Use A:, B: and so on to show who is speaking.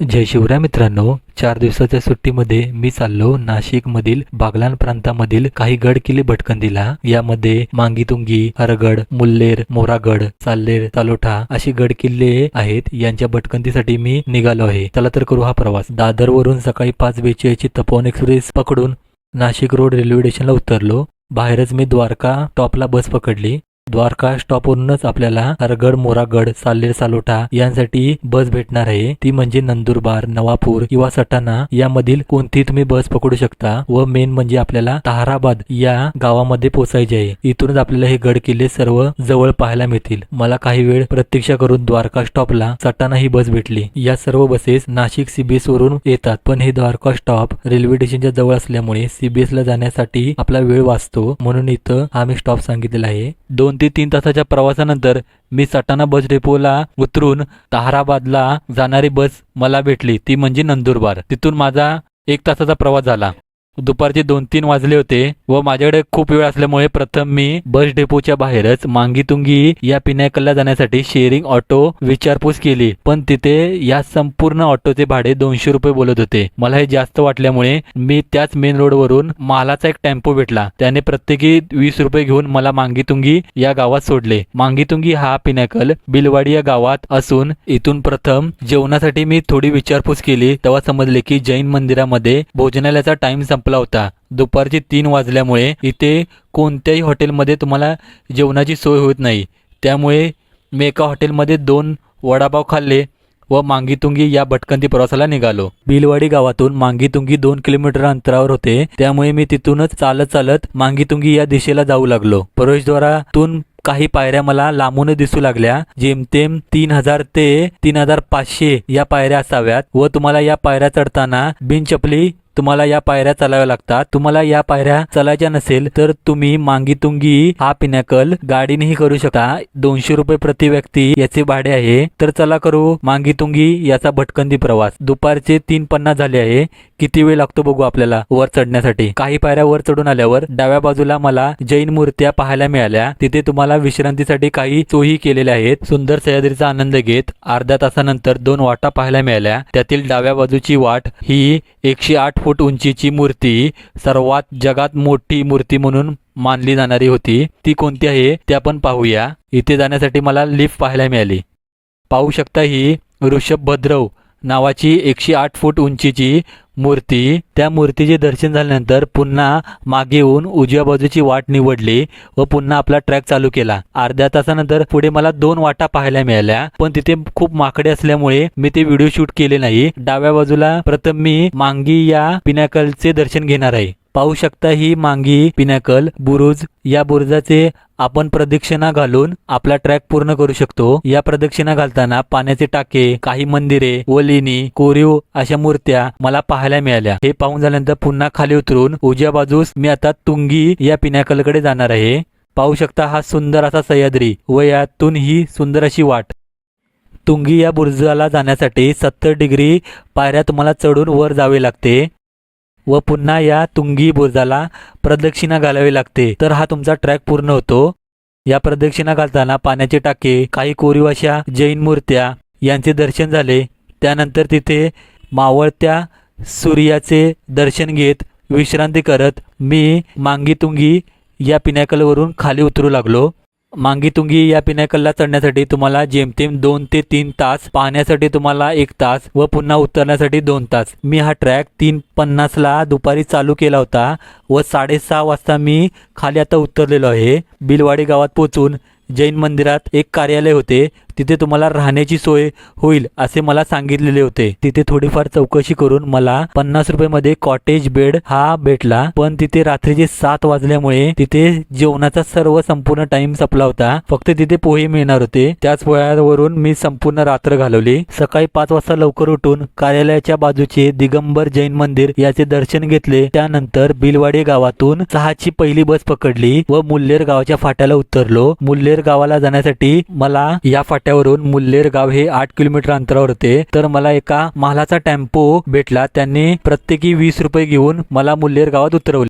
A: जय शिवराय मित्रांनो चार दिवसाच्या सुट्टीमध्ये मी चाललो नाशिकमधील बागलान प्रांतामधील काही गड किल्ले भटकंतीला. यामध्ये मांगीतुंगी हरगड मुल्लेर मोरागड चाल्लेर चालोठा अशी गड किल्ले आहेत. यांच्या भटकंतीसाठी मी निघालो आहे. चला तर करू हा प्रवास. दादर वरून सकाळी पाच बेचाळीसची तपोवन एक्सप्रेस पकडून नाशिक रोड रेल्वे स्टेशनला उतरलो. बाहेरच मी द्वारका टॉपला बस पकडली. द्वारका स्टॉपवरूनच आपल्याला हरगड मोरागड साल्लेर सालोटा यांसाठी बस भेटणार आहे. ती म्हणजे नंदुरबार नवापूर किंवा सटाणा यामधील कोणती तुम्ही बस पकडू शकता व मेन म्हणजे आपल्याला तहाराबाद या गावामध्ये पोहोचायचे आहे. इथूनच आपल्याला हे गड किल्ले सर्व जवळ पाहायला मिळतील. मला काही वेळ प्रतीक्षा करून द्वारका स्टॉपला सटाणा ही बस भेटली. या सर्व बसेस नाशिक सीबीएस वरून येतात. पण हे द्वारका स्टॉप रेल्वे स्टेशनच्या जवळ असल्यामुळे सीबीएस ला जाण्यासाठी आपला वेळ वाचतो. म्हणून इथं हा मी स्टॉप सांगितलेला आहे. दोन ते तीन तासाच्या प्रवासानंतर मी सटाणा बस डेपोला उतरून ताहराबादला जाणारी बस मला भेटली. ती म्हणजे नंदुरबार. तिथून माझा एक तासाचा प्रवास झाला. दुपारचे दोन तीन वाजले होते व माझ्याकडे खूप वेळ असल्यामुळे प्रथम मी बस डेपोच्या बाहेरच मांगीतुंगी या पिनायकलला जाण्यासाठी शेअरिंग ऑटो विचारपूस केली. पण तिथे या संपूर्ण ऑटोचे भाडे दोनशे रुपये बोलत होते. मला हे जास्त वाटल्यामुळे मी त्याच मेन रोडवरून मालाचा एक टेम्पो भेटला. त्याने प्रत्येकी वीस रुपये घेऊन मला मांगीतुंगी या गावात सोडले. मांगीतुंगी हा पिनायकल बिलवाडी या गावात असून इथून प्रथम जेवणासाठी मी थोडी विचारपूस केली. तेव्हा समजले की जैन मंदिरामध्ये भोजनालयाचा टाइम संपला होता. दुपारचे तीन वाजल्यामुळे इथे कोणत्याही हॉटेलमध्ये तुम्हाला जेवणाची सोय होत नाही. त्यामुळे मी एका हॉटेलमध्ये दोन वडापाव खाल्ले व मांगीतुंगी या भटकंती प्रवासाला निघालो. बिलवाडी गावातून मांगीतुंगी दोन किलोमीटर अंतरावर होते. त्यामुळे मी तिथूनच चालत चालत मांगीतुंगी या दिशेला जाऊ लागलो. प्रवेशद्वारातून काही पायऱ्या मला लांबून दिसू लागल्या. जेमतेम तीन हजार ते तीन हजार पाचशे या पायऱ्या असाव्यात व तुम्हाला या पायऱ्या चढताना बिनचपली तुम्हाला या पायऱ्या चालाव्या लागतात. तुम्हाला या पायऱ्या चालायच्या नसेल तर तुम्ही मांगीतुंगी हा पिनॅकल गाडीनेही करू शकता. दोनशे रुपये प्रति व्यक्ती याचे भाडे आहे. तर चला करू मांगीतुंगी याचा भटकंदी प्रवास. दुपारचे तीन पन्नास झाले आहे. किती वेळ लागतो बघू आपल्याला वर चढण्यासाठी. काही पायऱ्या वर चढून आल्यावर डाव्या बाजूला मला जैन मूर्त्या पाहायला मिळाल्या. तिथे तुम्हाला विश्रांतीसाठी काही सोयी केलेल्या आहेत. सुंदर सह्याद्रीचा आनंद घेत अर्ध्या तासानंतर दोन वाटा पाहायला मिळाल्या. त्यातील डाव्या बाजूची वाट ही एकशे आठ फूट उंचीची मूर्ती सर्वात जगात मोठी मूर्ती म्हणून मानली जाणारी होती. ती कोणती आहे ते आपण पाहूया. इथे जाण्यासाठी मला लिफ्ट पाहायला मिळाली. पाहू शकता ही ऋषभभद्रव नावाची एकशे आठ फूट उंचीची मूर्ती त्या मूर्तीचे दर्शन झाल्यानंतर पुन्हा मागे येऊन उजव्या बाजूची वाट निवडली व पुन्हा आपला ट्रॅक चालू केला. अर्ध्या तासानंतर पुढे मला दोन वाटा पाहायला मिळाल्या पण तिथे खूप माकडे असल्यामुळे मी ते व्हिडिओ शूट केले नाही. डाव्या बाजूला प्रथम मी मांगी या पिनॅकलचे दर्शन घेणार आहे. पाहू शकता ही मांगी पिनॅकल बुरुज या बुरुजाचे आपण प्रदक्षिणा घालून आपला ट्रॅक पूर्ण करू शकतो. या प्रदक्षिणा घालताना पाण्याचे टाके काही मंदिरे व लेणी कोरीव अशा मूर्त्या मला पाहायला मिळाल्या. हे पाहून झाल्यानंतर पुन्हा खाली उतरून उजव्या बाजूस मी आता तुंगी या पिनॅकलकडे जाणार आहे. पाहू शकता हा सुंदर असा सह्याद्री. व यातून ही सुंदर अशी वाट. तुंगी या बुरुजाला जाण्यासाठी सत्तर डिग्री पायऱ्या तुम्हाला चढून वर जावे लागते. व पुन्हा या तुंगी बुरुजाला प्रदक्षिणा घालावी लागते. तर हा तुमचा ट्रॅक पूर्ण होतो. या प्रदक्षिणा घालताना पाण्याचे टाके काही कोरीव अशा जैन मूर्त्या यांचे दर्शन झाले. त्यानंतर तिथे मावळत्या सूर्याचे दर्शन घेत विश्रांती करत मी मांगीतुंगी या पिनॅकलवरून खाली उतरू लागलो. मांगीतुंगी या पिनॅकलला चढण्यासाठी तुम्हाला जेमतेम दोन ते तीन तास पाहण्यासाठी तुम्हाला एक तास व पुन्हा उतरण्यासाठी दोन तास. मी हा ट्रॅक तीन पन्नासला दुपारी चालू केला होता व साडेसहा वाजता मी खाली आता उतरलेलो आहे. बिलवाडी गावात पोचून जैन मंदिरात एक कार्यालय होते. तिथे तुम्हाला राहण्याची सोय होईल असे मला सांगितलेले होते. तिथे थोडीफार चौकशी करून मला पन्नास रुपये मध्ये कॉटेज बेड हा भेटला. पण तिथे रात्रीचे सात वाजल्यामुळे तिथे जेवणाचा सर्व संपूर्ण टाइम संपला होता. फक्त तिथे पोहे मिळणार होते. त्याच पोह्यावरून मी संपूर्ण रात्र घालवली. सकाळी पाच वाजता लवकर उठून कार्यालयाच्या बाजूचे दिगंबर जैन मंदिर याचे दर्शन घेतले. त्यानंतर बिलवाडी गावातून सहाची पहिली बस पकडली व मुल्लेर गावाच्या फाट्याला उतरलो. मुल्लेर गावाला जाण्यासाठी मला या फाट्या फाट्यावरून मुल्लेर गाव हे आठ किलोमीटर अंतरावर होते. तर मला एका महालाचा टेम्पो भेटला. त्यांनी प्रत्येकी वीस रुपये घेऊन मला मुल्लेर गावात उतरवले.